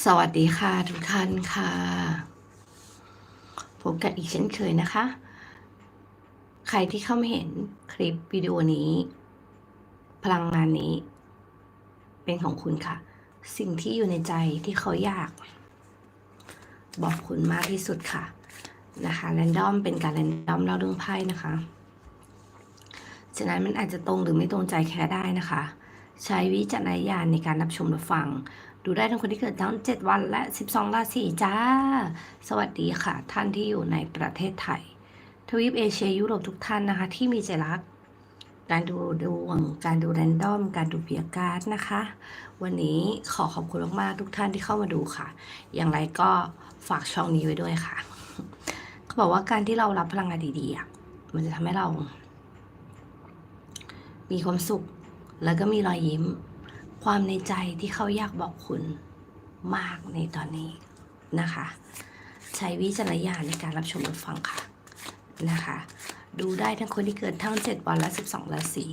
สวัสดีค่ะทุกท่านค่ะ พบกันอีกเช่นเคยนะคะ ใครที่เข้ามาเห็นคลิปวิดีโอนี้ พลังงานนี้ เป็นของคุณค่ะ สิ่งที่อยู่ในใจที่เขาอยาก บอกคุณมากที่สุดค่ะนะคะแรนดอมเป็นการแรนดอมเล่าเรื่องไพ่นะคะฉะนั้นมันอาจจะตรงหรือไม่ตรงใจแค่ได้นะคะ ใช้วิจารณญาณในการรับชมรับฟัง ดูได้ทั้งคนที่เกิดทั้ง 7 วันและ 12 ราศีจ้า สวัสดีค่ะ ท่านที่อยู่ในประเทศไทย ทวีปเอเชียยุโรปทุกท่านนะคะ ที่มีใจรัก การดูดวง การดูแรนดอม การดูเบียการ์ดนะคะ วันนี้ขอขอบคุณมากๆทุกท่านที่เข้ามาดูค่ะ อย่างไรก็ฝากช่องนี้ไว้ด้วยค่ะ เขาบอกว่าการที่เรารับพลังงานดีๆมันจะทำให้เรา มีความสุขแล้วก็มีรอยยิ้ม ความในใจที่เขาอยากบอกคุณมากในตอนนี้นะคะ ใช้วิจารณญาณในการรับชมรับฟังค่ะนะคะ ดูได้ทั้งคนที่เกิดทั้ง 7 วันและ 12 ราศี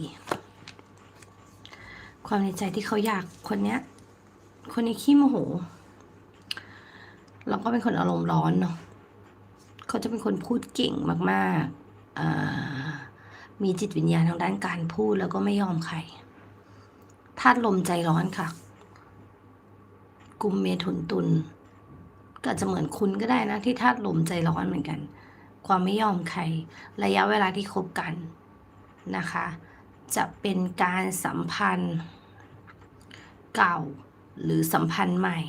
ความในใจที่เขาอยากคนเนี้ย คนนี้ขี้โมโหแล้วก็เป็นคนอารมณ์ร้อนเนาะเขาจะเป็นคนพูดเก่งมากๆมีจิตวิญญาณทางด้านการพูดแล้วก็ไม่ยอมใคร ธาตุลมใจร้อนค่ะกุมเมถุนตุลก็อาจจะเหมือนคุณก็ได้นะ ที่ธาตุลมใจร้อนเหมือนกัน ความไม่ยอมใคร ระยะเวลาที่คบกันนะคะ จะเป็นการสัมพันธ์ เก่าหรือสัมพันธ์ใหม่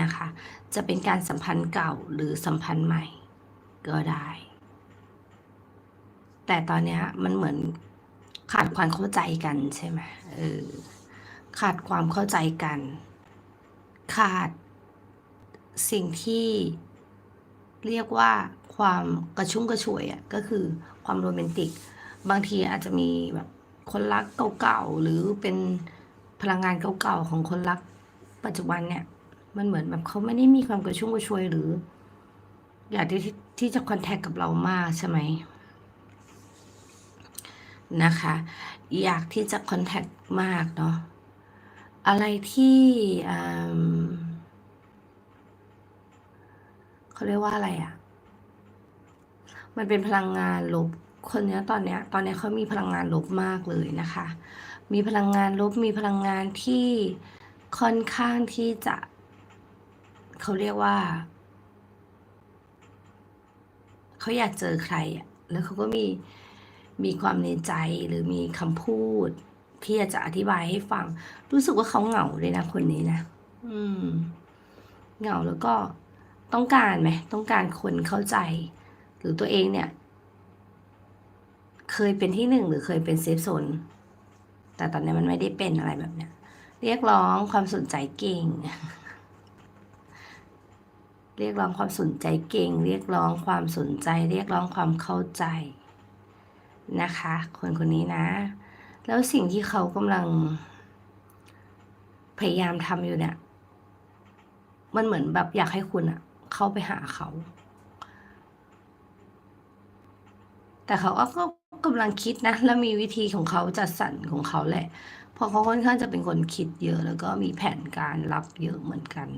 นะคะ จะเป็นการสัมพันธ์เก่าหรือสัมพันธ์ใหม่ก็ได้ แต่ตอนนี้มันเหมือน ขาดความเข้าใจกันใช่ไหมเออขาดความเข้าใจกัน ขาดสิ่งที่เรียกว่าความกระชุ่มกระชวยอะก็คือความโรแมนติก บางทีอาจจะมีแบบคนรักเก่าๆหรือเป็นพลังงานเก่าๆของคนรักปัจจุบันเนี่ย มันเหมือนแบบเขาไม่ได้มีความกระชุ่มกระชวยหรือ อยากที่ที่จะคอนแทคกับเรามากใช่ไหม นะคะ อยากที่จะคอนแทคมากเนาะอะไรที่เขาเรียกว่าอะไรอะ่ะ มันเป็นพลังงานลบคนเนี้ยตอนเนี้ย ตอนเนี้ยเขามีพลังงานลบมากเลยนะคะ มีพลังงานลบมีพลังงานที่ค่อนข้างที่จะเขาเรียกว่าเขาอยากเจอใครอะแล้วเขาก็มี มีความในใจหรือมีคำพูดที่จะอธิบายให้ฟัง รู้สึกว่าเขาเหงาเลยนะคนนี้นะอืม เหงาแล้วก็ต้องการไหมต้องการคนเข้าใจ หรือตัวเองเนี่ย เคยเป็นที่หนึ่งหรือเคยเป็นเซฟโซนแต่ตอนนี้มันไม่ได้เป็นอะไรแบบเนี้ยเรียกร้องความสนใจเก่ง เรียกร้องความสนใจเก่ง เรียกร้องความสนใจ เรียกร้องความเข้าใจ นะคะ คนคนนี้นะ แล้วสิ่งที่เขากำลัง พยายามทำอยู่เนี่ย มันเหมือนแบบอยากให้คุณอะเข้าไปหาเขา แต่เขาก็กำลังคิดนะ แล้วมีวิธีของเขาจัดสรรของเขาแหละพราะเขาค่อนข้างจะเป็นคนคิดเยอะ แล้วก็มีแผนการรับเยอะเหมือนกัน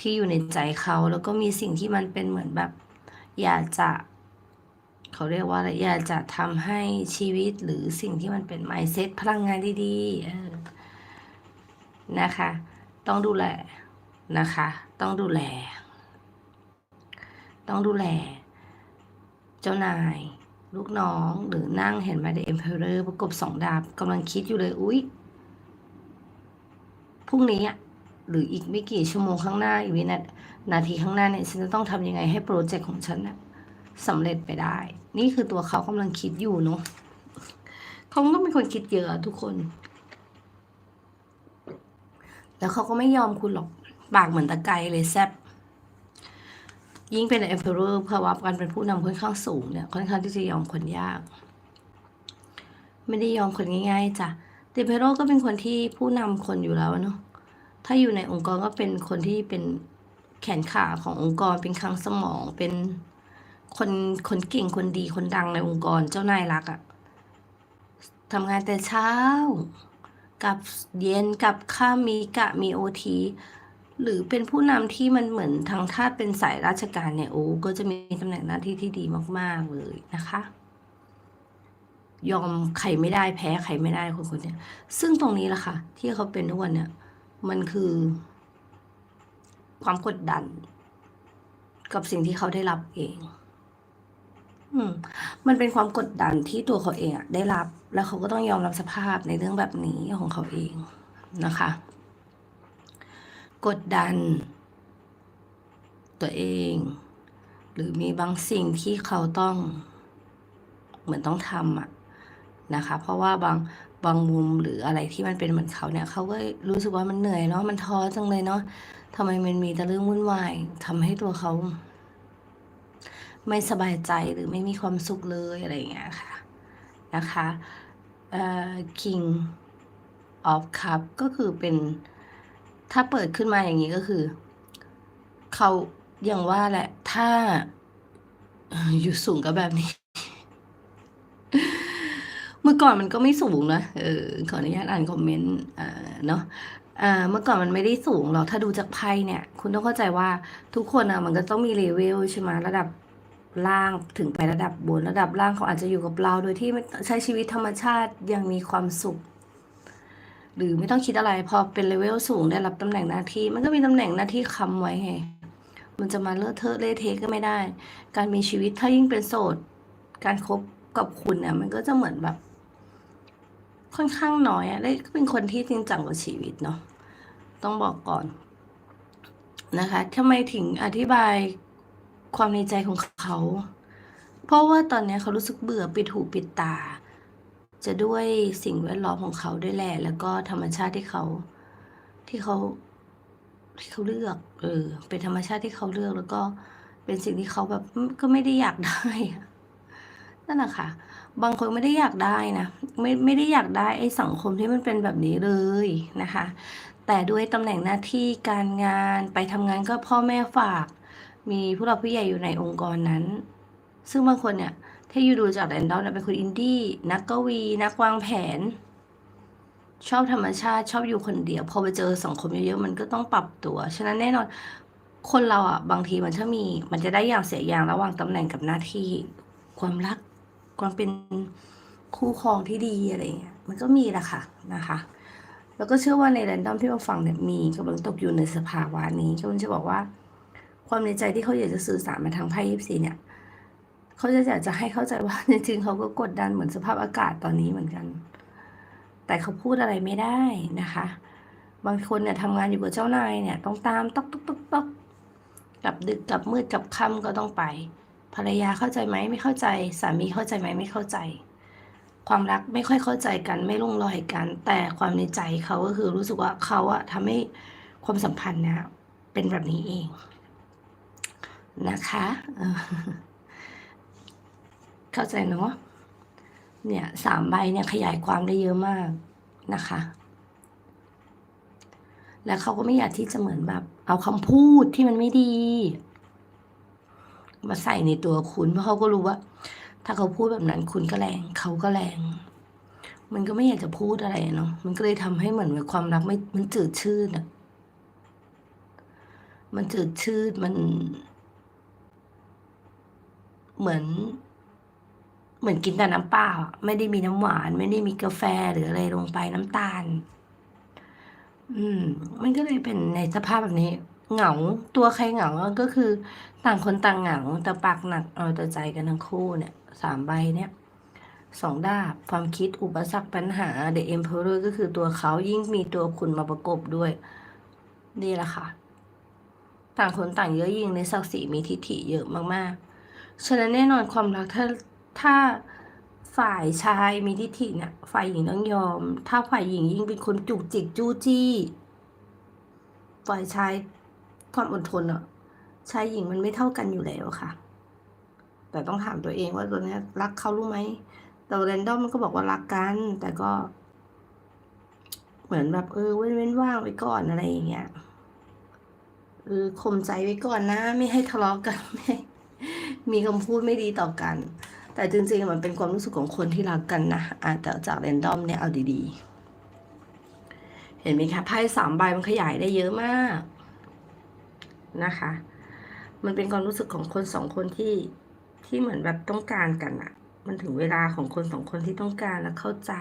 ที่อยู่ในใจเขาแล้วก็มีสิ่งที่มันเป็นเหมือนแบบ อยากจะ เขาเรียกว่าอะไรอยากจะทำให้ชีวิตหรือสิ่งที่มันเป็น mindset พลังงานดีๆนะคะ ต้องดูแลนะคะ ต้องดูแล ต้องดูแล เจ้านายลูกน้องหรือนั่งเห็นไหม The Emperor ประกบสองดาบกำลังคิดอยู่เลย อุ๊ยพรุ่งนี้หรืออีกไม่กี่ชั่วโมงข้างหน้าอีกวินานาทีข้างหน้าเนี่ย ฉันจะต้องทำยังไงให้โปรเจกต์ของฉันนะ สำเร็จไปได้ นี่คือตัวเขากำลังคิดอยู่เนาะเขาก็เป็นคนคิดเยอะทุกคน แล้วเขาก็ไม่ยอมคุณหรอกปากเหมือนตะไคร้เลยแซบยิ่งเป็น emperor ภาวะการเป็นผู้นำค่อนข้างสูงเนี่ยค่อนข้างที่จะยอมคนยาก ไม่ได้ยอมคนง่าย ๆจ้ะเดเพโรก็เป็นคนที่ผู้นำคนอยู่แล้วเนาะถ้าอยู่ในองค์กรก็เป็นคนที่เป็นแขนขาขององค์กรเป็นคลังสมองเป็น คนคนเก่งคนดีคนดังในองค์กรเจ้านายรักอะทำงานแต่เช้า กับเย็นกับข้ามีกะมีโอทีหรือเป็นผู้นำที่มันเหมือนทางธาเป็นสายราชการเนี่ยโอ้ก็จะมีตำแหน่งหน้าที่ที่ดีมาก ๆ เลยนะคะ ยอมใครไม่ได้แพ้ใครไม่ได้คนคนเนี้ยซึ่งตรงนี้แหละค่ะ ที่เขาเป็นทุกวันเนี่ย มันคือ ความกดดัน กับสิ่งที่เขาได้รับเอง อืม มันเป็นความกดดันที่ตัวเขาเองอะได้รับ แล้วเขาก็ต้องยอมรับสภาพในเรื่องแบบนี้ของเขาเองนะคะ กดดัน ตัวเอง หรือมีบางสิ่งที่เขาต้อง เหมือนต้องทำอะนะคะ เพราะว่าบางบางมุมหรืออะไรที่มันเป็นเหมือนเขาเนี่ย เขาก็รู้สึกว่ามันเหนื่อยเนาะมันท้อจังเลยเนาะทำไมมันมีแต่เรื่องวุ่นวายทำให้ตัวเขา ไม่สบายใจหรือไม่มีความสุขเลยอะไรอย่างเงี้ยค่ะนะคะเอ่อ King of Cup ก็คือเป็นถ้าเปิดขึ้นมาอย่างนี้ก็คือ เขาอย่างว่าแหละถ้าอยู่สูงก็แบบนี้ เมื่อก่อนมันก็ไม่สูงนะเออขออนุญาตอ่านคอมเมนต์เนาะเมื่อก่อนมันไม่ได้สูงหรอกถ้าดูจากไพ่เนี่ย คุณต้องเข้าใจว่าทุกคนอะมันก็ต้องมีเลเวลใช่ไหมระดับ ล่างถึงไประดับบนระดับล่างเขาอาจจะอยู่กับเรา โดยที่ใช้ชีวิตธรรมชาติอยังมีความสุข หรือไม่ต้องคิดอะไร พอเป็นเลเวลสูงได้รับตำแหน่งหน้าที่ มันก็มีตำแหน่งหน้าที่ค้ำไว้ไงมันจะมาเลอะเทอะเละเทะก็ไม่ได้ การมีชีวิตถ้ายิ่งเป็นโสด การคบกับคุณเนี่ยมันก็จะเหมือนแบบ ค่อนข้างน้อยอะได้เป็นคนที่จริงจังกับชีวิตเนาะต้องบอกก่อนนะคะทำไมถึงอธิบาย ความในใจของเขา เพราะว่าตอนนี้เขารู้สึกเบื่อปิดหูปิดตา จะด้วยสิ่งแวดล้อมของเขาด้วยแหละ แล้วก็ธรรมชาติที่เขา ที่เขาที่เขาเลือกเออเป็นธรรมชาติที่เขาเลือกแล้วก็เป็นสิ่งที่เขาแบบก็ไม่ได้อยากได้นั่นแหละค่ะ บางคนไม่ได้อยากได้นะไม่ไม่ได้อยากได้ไอ้สังคมที่มันเป็นแบบนี้เลยนะคะ แต่ด้วยตำแหน่งหน้าที่การงานไปทำงานก็พ่อแม่ฝาก มีผู้หลักผู้ใหญ่อยู่ในองค์กรนั้น ซึ่งบางคนเนี่ยถ้าอยู่ดูจากแรนดอมเนี่ยเป็นคนอินดี้นักกวี นักวางแผน ชอบธรรมชาติชอบอยู่คนเดียว พอไปเจอสังคมเยอะๆมันก็ต้องปรับตัว ฉะนั้นแน่นอนคนเราอะบางทีมันถ้ามี มันจะได้อย่างเสียอย่างระหว่างตำแหน่งกับหน้าที่ความรักความเป็นคู่ครองที่ดีอะไรเงี้ยมันก็มีแหละค่ะนะคะ แล้วก็เชื่อว่าในแรนดอมที่มาฟังเนี่ยมีกำลังตกอยู่ในสภาวะนี้ก็มันจะบอกว่า ความในใจที่เขาอยากจะสื่อสารมาทางไพ่ยิปซีเนี่ยเขาจะอยากจะให้เข้าใจว่าจริงๆเขาก็กดดันเหมือนสภาพอากาศตอนนี้เหมือนกัน แต่เขาพูดอะไรไม่ได้นะคะ บางคนเนี่ยทำงานอยู่กับเจ้านายเนี่ยต้องตามต๊อกต๊อกต๊อกต๊อกกลับดึกกลับมืดกลับค่ำก็ต้องไป ภรรยาเข้าใจไหมไม่เข้าใจสามีเข้าใจไหมไม่เข้าใจ ความรักไม่ค่อยเข้าใจกันไม่ลงรอยกัน แต่ความในใจเขาก็คือรู้สึกว่าเขาอะทำให้ความสัมพันธ์เนี่ยเป็นแบบนี้เอง นะคะ เข้าใจเนาะเนี่ยสามใบเนี่ยขยายความได้เยอะมากนะคะ แล้วเขาก็ไม่อยากที่จะเหมือนแบบ เอาคำพูดที่มันไม่ดี มาใส่ในตัวคุณเพราะเขาก็รู้ว่า ถ้าเขาพูดแบบนั้นคุณก็แรงเขาก็แรง มันก็ไม่อยากจะพูดอะไรเนาะมันก็เลยทำให้เหมือนความรักไม่มันจืดชืดอะมันจืดชืดมัน เหมือน เหมือนกินแต่น้ำเปล่าไม่ได้มีน้ำหวาน ไม่ได้มีกาแฟหรืออะไรลงไปน้ำตาล อืม มันก็เลยเป็นในสภาพแบบนี้ เหงาตัวใครเหงาก็คือ ต่างคนต่างเหงาแต่ปากหนักเอาแต่ใจกันทั้งคู่เนี่ยสามใบเนี่ยสองดาบความคิดอุปสรรคปัญหา The Emperor ก็คือตัวเขายิ่งมีตัวคุณมาประกบด้วย นี่แหละค่ะ ต่างคนต่างเยอะยิ่งในศักดิ์ศรีมีทิฐิเยอะมากๆ ฉะนั้นแน่นอนความรักถ้าถ้าฝ่ายชายมีทิฏฐิเนี่ย ฝ่ายหญิงต้องยอม ถ้าฝ่ายหญิงยิ่งเป็นคนจุกจิกจู้จี้ ฝ่ายชายความอดทนอะชายหญิงมันไม่เท่ากันอยู่แล้วค่ะ แต่ต้องถามตัวเองว่าตัวนี้รักเขารู้ไหมแต่แรนดอมมันก็บอกว่ารักกัน แต่ก็ เหมือนแบบเออเว้นเว้นว่างไว้ก่อนอะไรอย่างเงี้ยเออข่มใจไว้ก่อนนะ ไม่ให้ทะเลาะกันไม่ มีคำพูดไม่ดีต่อกัน แต่จริงๆมันเป็นความรู้สึกของคนที่รักกันนะอะแต่จากแรนดอมเนี่ยเอาดีๆ เห็นไหมคะไพ่สามใบมันขยายได้เยอะมากนะคะ มันเป็นความรู้สึกของคนสองคนที่ที่เหมือนแบบต้องการกันอะมันถึงเวลาของคนสองคนที่ต้องการและเข้าใจ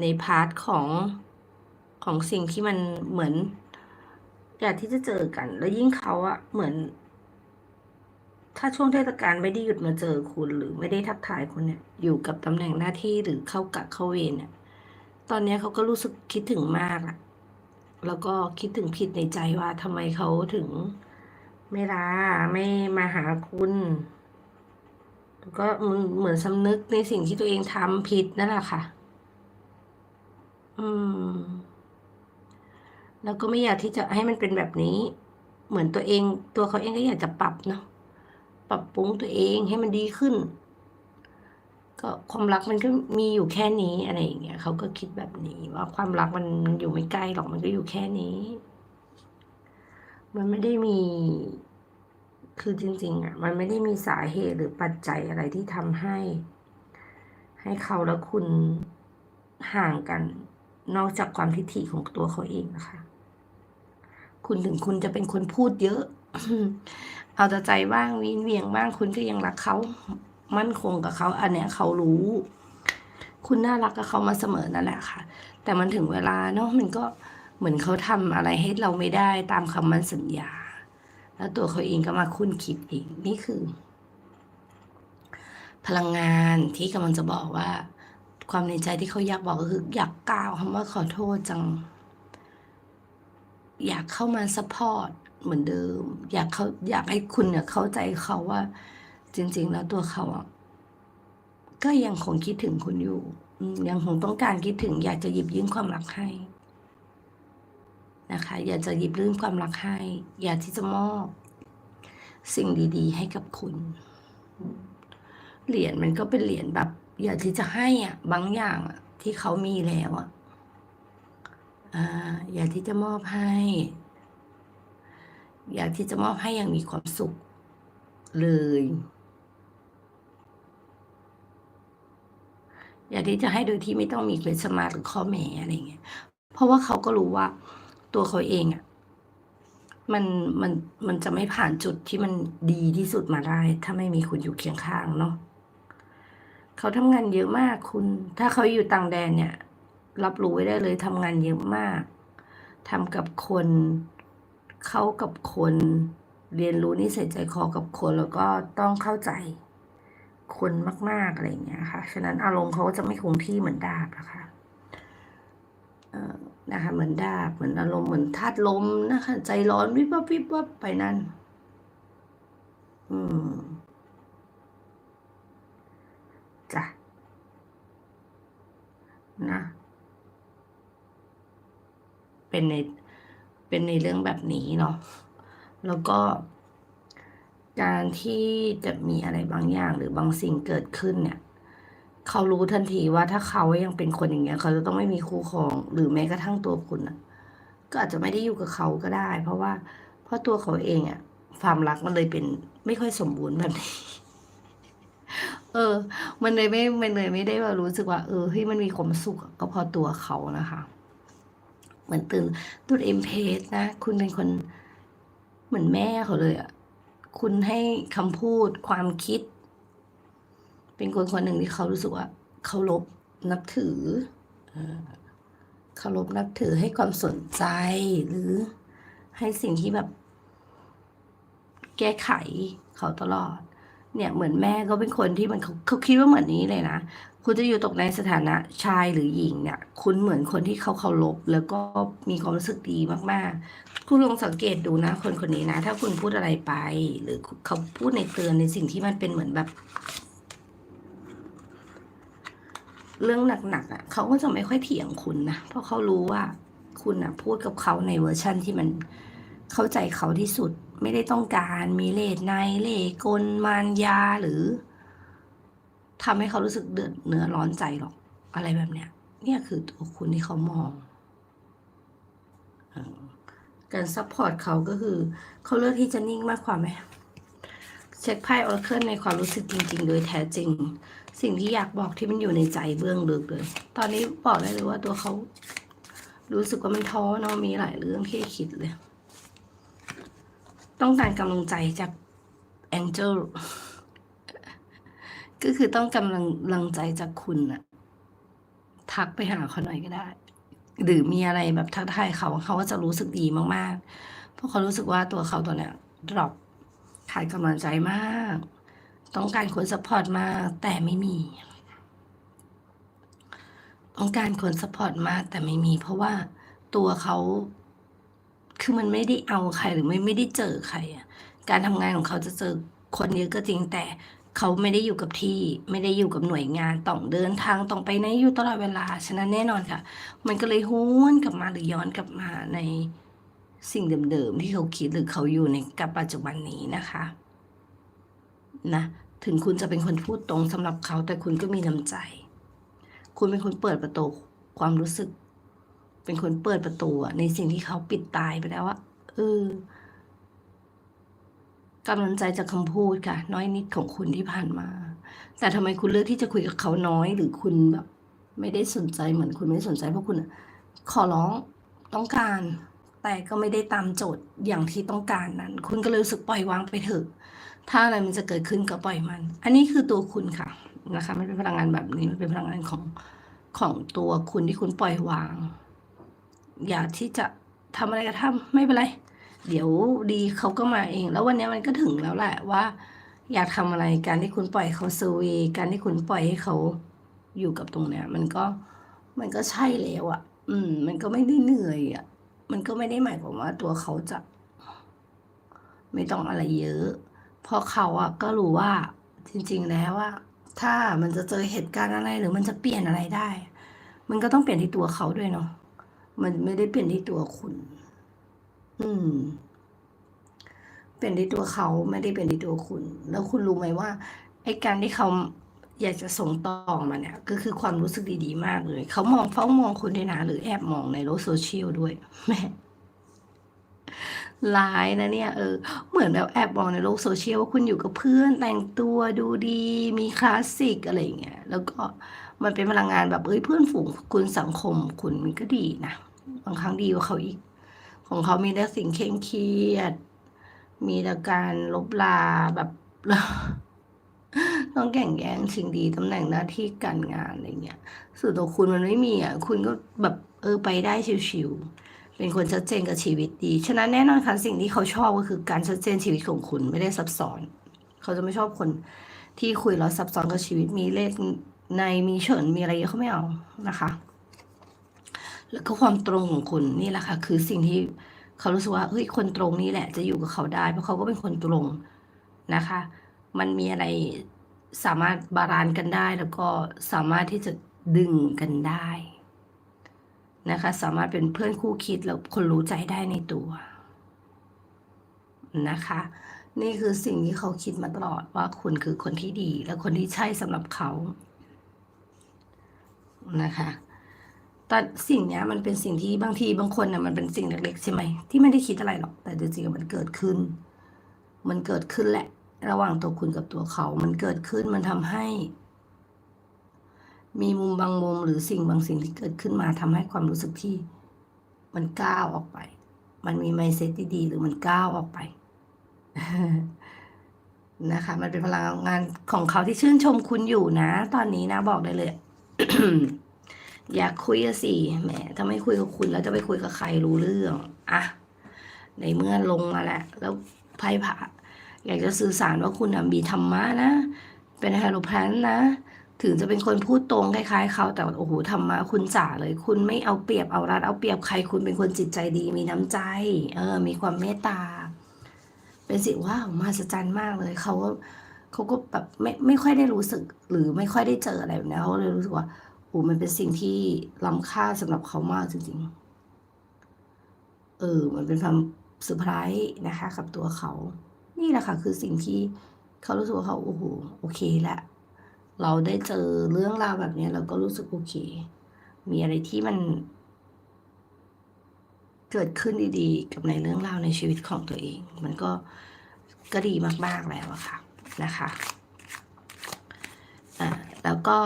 ในพาร์ทของของสิ่งที่มันเหมือนอยากที่จะเจอกัน แล้วยิ่งเขาอะเหมือน ถ้าช่วงเทศกาลไม่ได้หยุดมาเจอคุณหรือไม่ได้ทักทายคุณเนี่ยอยู่กับตำแหน่งหน้าที่หรือเข้ากะเข้าเวรเนี่ยตอนนี้เขาก็รู้สึกคิดถึงมากอะแล้วก็คิดถึงผิดในใจว่าทำไมเขาถึงไม่ลาไม่มาหาคุณแล้วก็มือนเหมือนสำนึกในสิ่งที่ตัวเองทำผิดนั่นแหละค่ะ อืม แล้วก็ไม่อยากที่จะให้มันเป็นแบบนี้ เหมือนตัวเอง ตัวเขาเองก็อยากจะปรับเนาะ ปรับปรุงตัวเองให้มันดีขึ้น ก็ความรักมันก็มีอยู่แค่นี้อะไรอย่างเงี้ยเขาก็คิดแบบนี้ ว่าความรักมันอยู่ไม่ไกลหรอกมันก็อยู่แค่นี้ มันไม่ได้มี คือจริง ๆ อะ มันไม่ได้มีสาเหตุหรือปัจจัยอะไรที่ทำให้ ให้เขาและคุณห่างกัน นอกจากความทิฐิของตัวเขาเองนะคะ คุณถึงคุณจะเป็นคนพูดเยอะ เอาแต่ใจบ้างวินเวียงบ้างคุณก็ยังรักเขา มั่นคงกับเขา อันเนี้ยเขารู้ คุณน่ารักกับเขามาเสมอนั่นแหละค่ะ แต่มันถึงเวลาเนาะมันก็เหมือนเขาทำอะไรให้เราไม่ได้ตามคำมันสัญญา แล้วตัวเขาเองก็มาคุ้นคิดเองนี่คือ พลังงานที่กำลังจะบอกว่า ความในใจที่เขาอยากบอกก็คืออยากกล่าวคำว่าขอโทษจัง อยากเข้ามาซัพพอร์ต เหมือนเดิม อยากเขาอยากให้คุณเนี่ยเข้าใจเขาว่า จริง ๆ แล้วตัวเขาอะก็ยังคงคิดถึงคุณอยู่ยังคงต้องการคิดถึง อยากจะหยิบยื่นความรักให้นะคะ อยากจะหยิบยื่นความรักให้ อยากที่จะมอบ สิ่งดี ๆ ให้กับคุณ เหรียญมันก็เป็นเหรียญแบบ อยากที่จะให้อะ บางอย่างอะ ที่เขามีแล้วอะอ่าอยากที่จะมอบให้ อยากที่จะมอบให้อย่างมีความสุขเลย อยากที่จะให้โดยที่ไม่ต้องมีเคลสมาหรือข้อแม้อะไรเงี้ย เพราะว่าเขาก็รู้ว่าตัวเขาเองอะมันมันมันจะไม่ผ่านจุดที่มันดีที่สุดมาได้ ถ้าไม่มีคุณอยู่เคียงข้างเนาะเขาทำงานเยอะมากคุณ ถ้าเขาอยู่ต่างแดนเนี่ย รับรู้ไว้ได้เลยทำงานเยอะมากทำกับคน เข้ากับคนเรียนรู้นิสัยใจคอกับคนแล้วก็ต้องเข้าใจคนมาก ๆ อะไรเงี้ยค่ะ ฉะนั้นอารมณ์เขาจะไม่คงที่เหมือนดาบนะคะเอ่อนะคะเหมือนดาบเหมือนอารมณ์เหมือนธาตุลมนะคะ ใจร้อนวิบวับวิบวับไปนั่น อืมจ้ะนะ เป็นใน เป็นในเรื่องแบบนี้เนาะแล้วก็ การที่จะมีอะไรบางอย่างหรือบางสิ่งเกิดขึ้นเนี่ยเขารู้ทันทีว่าถ้าเขายังเป็นคนอย่างเงี้ย เขาจะต้องไม่มีคู่ครอง หรือแม้กระทั่งตัวคุณน่ะ ก็อาจจะไม่ได้อยู่กับเขาก็ได้ เพราะว่าเพราะตัวเขาเองอะความรักมันเลยเป็นไม่ค่อยสมบูรณ์แบบนี้ เออ มันเลยไม่ มันเลยไม่ได้ว่ารู้สึกว่า เออเฮ้ยมันมีความสุขก็เพราะตัวเขานะคะ เหมือนตื่นตุดเอ็มเพสนะ คุณเป็นคนเหมือนแม่เขาเลยอะคุณให้คำพูดความคิด เป็นคนคนหนึ่งที่เขารู้สึกว่าเคารพนับถือเออเคารพนับถือให้ความสนใจหรือให้สิ่งที่แบบ แก้ไขเขาตลอด เนี่ยเหมือนแม่ก็เป็นคนที่มันเขาเขาคิดว่าเหมือนนี้เลยนะ คุณจะอยู่ตกในสถานะชายหรือหญิงเนี่ย คุณเหมือนคนที่เขาเคารพแล้วก็มีความรู้สึกดีมากๆ คุณลองสังเกตดูนะ คนคนนี้นะ ถ้าคุณพูดอะไรไป หรือเขาพูดในเตือนในสิ่งที่มันเป็นเหมือนแบบ เรื่องหนักๆอะเขาก็จะไม่ค่อยเถียงคุณนะเพราะเขารู้ว่าคุณอะพูดกับเขาในเวอร์ชั่นที่มัน เข้าใจเขาที่สุดไม่ได้ต้องการมีเลสในเลกลมารยาหรือทำให้เขารู้สึกเดือดเนื้อร้อนใจหรอก อะไรแบบเนี้ย เนี่ยคือตัวคุณที่เขามองอการซัพพอร์ตเขาก็คือ เขาเลือกที่จะนิ่งมากกว่าไหมเช็คไพ่ออร์เคิลในความรู้สึกจริง ๆ โดยแท้จริง สิ่งที่อยากบอกที่มันอยู่ในใจเบื้องลึกเลย ตอนนี้บอกได้เลยว่าตัวเขา รู้สึกว่ามันท้อเนาะมีหลายเรื่องที่คิดเลย ต้องการกำลังใจจากแองเจลก็คือต้องกำลังลังใจจากคุณน่ะทักไปหาเขาหน่อยก็ได้ หรือมีอะไรแบบทักทายเขาเขาก็จะรู้สึกดีมากๆ เพราะเขารู้สึกว่าตัวเขาตัวเนี้ยดรอปขาดกำลังใจมาก ต้องการคนสปอร์ตมาก แต่ไม่มี ต้องการคนสปอร์ตมากแต่ไม่มี เพราะว่าตัวเขา คือมันไม่ได้เอาใครหรือไม่ไม่ได้เจอใครอะการทำงานของเขาจะเจอคนเยอะก็จริงแต่เขาไม่ได้อยู่กับที่ไม่ได้อยู่กับหน่วยงานต้องเดินทางต้องไปไหนอยู่ตลอดเวลาฉะนั้นแน่นอนค่ะ มันก็เลยห้วนกลับมาหรือย้อนกลับมาในสิ่งเดิมๆที่เขาคิดหรือเขาอยู่ในกับปัจจุบันนี้นะคะนะถึงคุณจะเป็นคนพูดตรงสำหรับเขาแต่คุณก็มีน้ำใจ คุณเป็นคนเปิดประตูความรู้สึก เป็นคนเปิดประตูในสิ่งที่เขาปิดตายไปแล้วอะเออกำลังใจจากคำพูดค่ะ น้อยนิดของคุณที่ผ่านมา แต่ทำไมคุณเลือกที่จะคุยกับเขาน้อยหรือคุณแบบ ไม่ได้สนใจเหมือนคุณไม่สนใจเพราะคุณขอร้องต้องการ แต่ก็ไม่ได้ตามโจทย์อย่างที่ต้องการนั้น คุณก็เลยรู้สึกปล่อยวางไปเถอะ ถ้าอะไรมันจะเกิดขึ้นก็ปล่อยมัน อันนี้คือตัวคุณค่ะนะคะมันเป็นพลังงานแบบนี้มันเป็นพลังงานของของตัวคุณที่คุณปล่อยวาง อย่าที่จะทำอะไรก็ทำไม่เป็นไร เดี๋ยวดีเขาก็มาเอง แล้ววันนี้มันก็ถึงแล้วแหละว่า อยากทำอะไรการที่คุณปล่อยเขาเซอร์เวย์การที่คุณปล่อยให้เขาอยู่กับตรงเนี้ย มันก็มันก็ใช่แล้วอะ่ะ อืม มันก็ไม่ได้เหนื่อยอะ่ะ มันก็ไม่ได้หมายความว่าตัวเขาจะ ไม่ต้องอะไรเยอะ เพราะเขาอะก็รู้ว่าจริง ๆ แล้วว่าถ้ามันจะเจอเหตุการณ์อะไรหรือมันจะเปลี่ยนอะไรได้ มันก็ต้องเปลี่ยนที่ตัวเขาด้วยเนาะ มันไม่ได้เปลี่ยนที่ตัวคุณ อืม เปลี่ยนที่ตัวเขาไม่ได้เปลี่ยนที่ตัวคุณ แล้วคุณรู้ไหมว่าไอ้การที่เขาอยากจะส่งต่อมาเนี่ย ก็คือความรู้สึกดีๆ มากเลย เขามองเฝ้ามองคุณด้วยนะหรือแอบมองในโลกโซเชียลด้วยแม่ร้ายนะเนี่ยเออเหมือนแบบแอบมองในโลกโซเชียลว่าคุณอยู่กับเพื่อนแต่งตัวดูดี มีคลาสสิกอะไรอย่างเงี้ยแล้วก็มันเป็นพลังงานแบบเอ้ยเพื่อนฝูงคุณสังคมคุณมันก็ดีนะ บางครั้งดีกว่าเขาอีก ของเขามีแต่สิ่งเคร่งเครียด มีแต่การลบลาแบบต้องแข่งแย่งชิงดีตำแหน่งหน้าที่การงานอะไรเงี้ยส่วนตัวคุณมันไม่มีอะคุณก็แบบเออไปได้ชิวๆเป็นคนชัดเจนกับชีวิตดี ฉะนั้นแน่นอนค่ะสิ่งที่เขาชอบก็คือการชัดเจนชีวิตของคุณไม่ได้ซับซ้อน เขาจะไม่ชอบคนที่คุยแล้วซับซ้อนกับชีวิตมีเลขในมีเฉินมีอะไรเยอะเขาไม่เอานะคะ แล้วก็ความตรงของคุณนี่แหละค่ะ คือสิ่งที่เขารู้สึกว่าเฮ้ยคนตรงนี้แหละ จะอยู่กับเขาได้เพราะเขาก็เป็นคนตรงนะคะ มันมีอะไรสามารถบาลานซ์กันได้แล้วก็สามารถที่จะดึงกันได้นะคะ สามารถเป็นเพื่อนคู่คิดแล้วคนรู้ใจได้ในตัวนะคะ นี่คือสิ่งที่เขาคิดมาตลอดว่าคุณคือคนที่ดี และคนที่ใช่สำหรับเขานะคะ แต่สิ่งเนี้ยมันเป็นสิ่งที่บางทีบางคนน่ะมันเป็นสิ่งเล็กๆใช่ไหมที่ไม่ได้คิดอะไรหรอก แต่จริงๆมันเกิดขึ้น มันเกิดขึ้นแหละ ระหว่างตัวคุณกับตัวเขา มันเกิดขึ้นมันทำให้ มีมุมบางมุมหรือสิ่งบางสิ่งที่เกิดขึ้นมาทำให้ความรู้สึกที่มันก้าวออกไป มันมีไมเซ็ตดีๆหรือมันก้าวออกไปนะคะ มันเป็นพลังงานของเขาที่ชื่นชมคุณอยู่นะ ตอนนี้นะบอกได้เลย อยากคุยสิแหมถ้าไม่คุยกับคุณแล้วจะไปคุยกับใครรู้เรื่องอะในเมื่อลงมาแล้วแล้วไพ่ผ่าอยากจะสื่อสารว่าคุณมีธรรมะนะ เป็นไฮโลแพลนนะ ถึงจะเป็นคนพูดตรงคล้ายๆเขาแต่โอ้โหธรรมะคุณจ๋าเลย คุณไม่เอาเปรียบเอารัดเอาเปรียบใครคุณเป็นคนจิตใจดี มีน้ำใจ เออ มีความเมตตา เป็นสิ่งว้าวมหัศจรรย์มากเลยเขาเขาก็แบบไม่ไม่ค่อยได้รู้สึก หรือไม่ค่อยได้เจออะไรแบบนี้เขาเลยรู้สึกว่า โอ้มันเป็นสิ่งที่ล้ำค่าสำหรับเขามากจริงๆ เออ มันเป็นความเซอร์ไพรส์นะคะ กับตัวเขา นี่แหละค่ะ คือสิ่งที่เขารู้สึกว่าเขาโอ้โหโอเคละเราได้เจอเรื่องราวแบบนี้เราก็รู้สึกโอเค มีอะไรที่มัน เกิดขึ้นดีๆ กับในเรื่องราวในชีวิตของตัวเอง มันก็ก็ดีมากๆแล้วอะค่ะนะคะ อ่า แล้วก็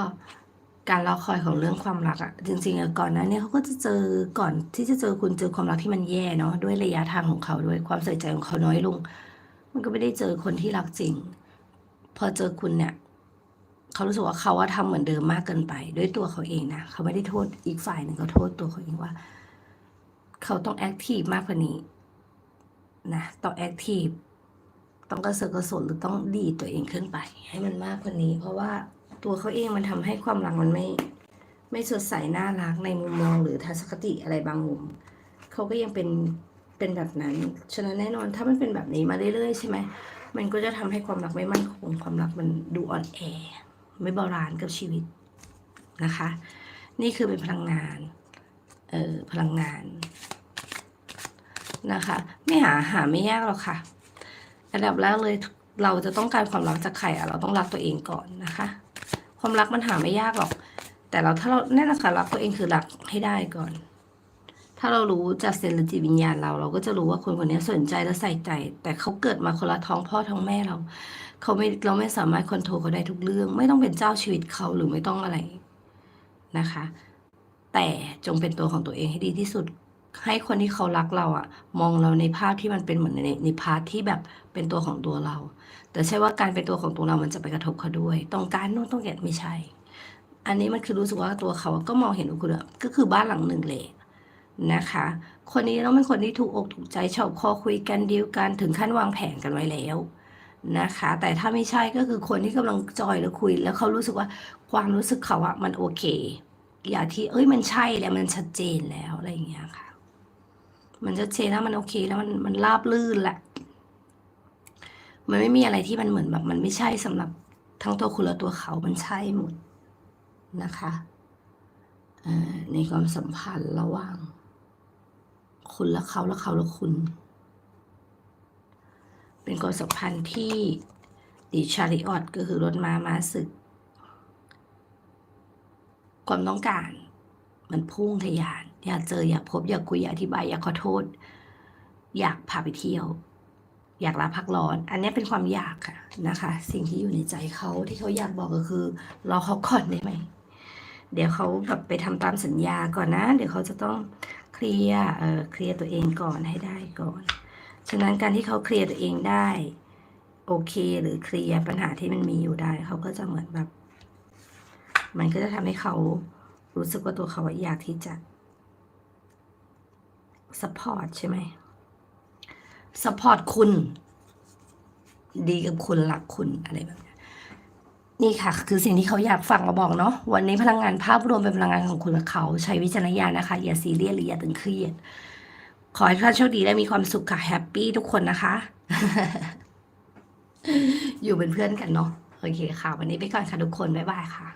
การรอคอยของเรื่องความรักอะจริงๆอะก่อนหนั้นเนี่ยเขาก็จะเจอก่อนที่จะเจอคุณเจอความรักที่มันแย่เนาะด้วยระยะทางของเขาด้วยความใส่ใจของเขาน้อยลง มันก็ไม่ได้เจอคนที่รักจริง พอเจอคุณเนี่ยเขารู้สึกว่าเขาว่าทำเหมือนเดิมมากเกินไป ด้วยตัวเขาเองนะเขาไม่ได้โทษอีกฝ่ายหนึ่งเขาโทษตัวเขาเองว่า เขาต้องแอคทีฟมากกว่านี้นะต้องแอคทีฟต้องกระเสือกกระสนหรือต้องดีตัวเองขึ้นไป ให้มันมากกว่านี้ เพราะว่า ตัวเขาเองมันทำให้ความรักมันไม่ ไม่สดใสน่ารักในมุมมองหรือทัศนคติอะไรบางมุมเขาก็ยังเป็นเป็นแบบนั้น ฉะนั้นแน่นอนถ้ามันเป็นแบบนี้มาเรื่อยๆใช่ไหมมันก็จะทำให้ความรักไม่มั่นคงความรักมันดูอ่อนแอ ไม่บาลานซ์กับชีวิตนะคะ นี่คือเป็นพลังงานเอ่อพลังงานนะคะ ไม่หาหาไม่ยากหรอกค่ะอันดับแรกเลยเราจะต้องการความรักจากใครอะเราต้องรักตัวเองก่อนนะคะ ความรักมันหาไม่ยากหรอก แต่เราถ้าเราแน่นอนค่ะรักตัวเองคือรักให้ได้ก่อน ถ้าเรารู้จากเซนส์จิตวิญญาณเรา เราก็จะรู้ว่าคนคนนี้สนใจและใส่ใจ แต่เขาเกิดมาคนละท้องพ่อท้องแม่เรา เขาไม่เราไม่สามารถคอนโทรลเขาได้ทุกเรื่อง ไม่ต้องเป็นเจ้าชีวิตเขาหรือไม่ต้องอะไรนะคะ แต่จงเป็นตัวของตัวเองให้ดีที่สุด ให้คนที่เขารักเราอะมองเราในภาพที่มันเป็นเหมือนในในพาร์ทที่แบบเป็นตัวของตัวเรา แต่ใช่ว่าการเป็นตัวของตัวเรามันจะไปกระทบเขาด้วย ต้องการโน่นต้องแกะไม่ใช่ อันนี้มันคือรู้สึกว่าตัวเขาก็มองเห็นคุณอะก็คือบ้านหลังหนึ่งเลยนะคะ คนนี้ต้องเป็นคนที่ถูกอกถูกใจชอบคอคุยกันดีลกันถึงขั้นวางแผนกันไว้แล้วนะคะ แต่ถ้าไม่ใช่ก็คือคนที่กำลังจอยแล้วคุย แล้วเขารู้สึกว่าความรู้สึกเขาอะมันโอเค อย่าที่เอ้ยมันใช่แล้วมันชัดเจนแล้วอะไรอย่างเงี้ยค่ะ มันชัดเจนแล้วมันโอเคแล้วมันมันราบลื่นแหละ มันไม่มีอะไรที่มันเหมือนแบบ มันไม่ใช่สำหรับทั้งตัวคุณและตัวเขามันใช่หมดนะคะในความสัมพันธ์ระหว่าง คุณและเขาและเขาและคุณ เป็นความสัมพันธ์ที่ดีชาริออตก็คือรถม้าม้าศึก ความต้องการ มันพุ่งทะยาน อยากเจออยากพบอยากคุยอยากอธิบายอยากขอโทษ อยากพาไปเที่ยว อยากลาพักร้อน อันนี้เป็นความอยากค่ะนะคะ สิ่งที่อยู่ในใจเขาที่เขาอยากบอกก็คือรอเขาก่อนได้ไหมเดี๋ยวเขาแบบไปทำตามสัญญาก่อนนะ เดี๋ยวเขาจะต้องเคลียร์เอ่อเคลียร์ตัวเองก่อนให้ได้ก่อน ฉะนั้นการที่เขาเคลียร์ตัวเองได้ โอเคหรือเคลียร์ปัญหาที่มันมีอยู่ได้ เขาก็จะเหมือนแบบ มันก็จะทำให้เขารู้สึกว่าตัวเขาอยากที่จะ support ใช่ไหม support คุณ ดีกับคุณรักคุณอะไรแบบนี้นี่ค่ะ คือสิ่งที่เขาอยากฟังมาบอกเนาะวันนี้พลังงานภาพรวมเป็นพลังงานของคุณและเขาใช้วิจารณญาณนะคะ อย่าซีเรียสหรืออย่าตึงเครียด ขอให้ท่านโชคดีและมีความสุขค่ะแฮปปี้ทุกคนนะคะ อยู่เป็นเพื่อนกันเนาะโอเคค่ะ วันนี้ไปก่อนค่ะทุกคน บ๊ายบายค่ะ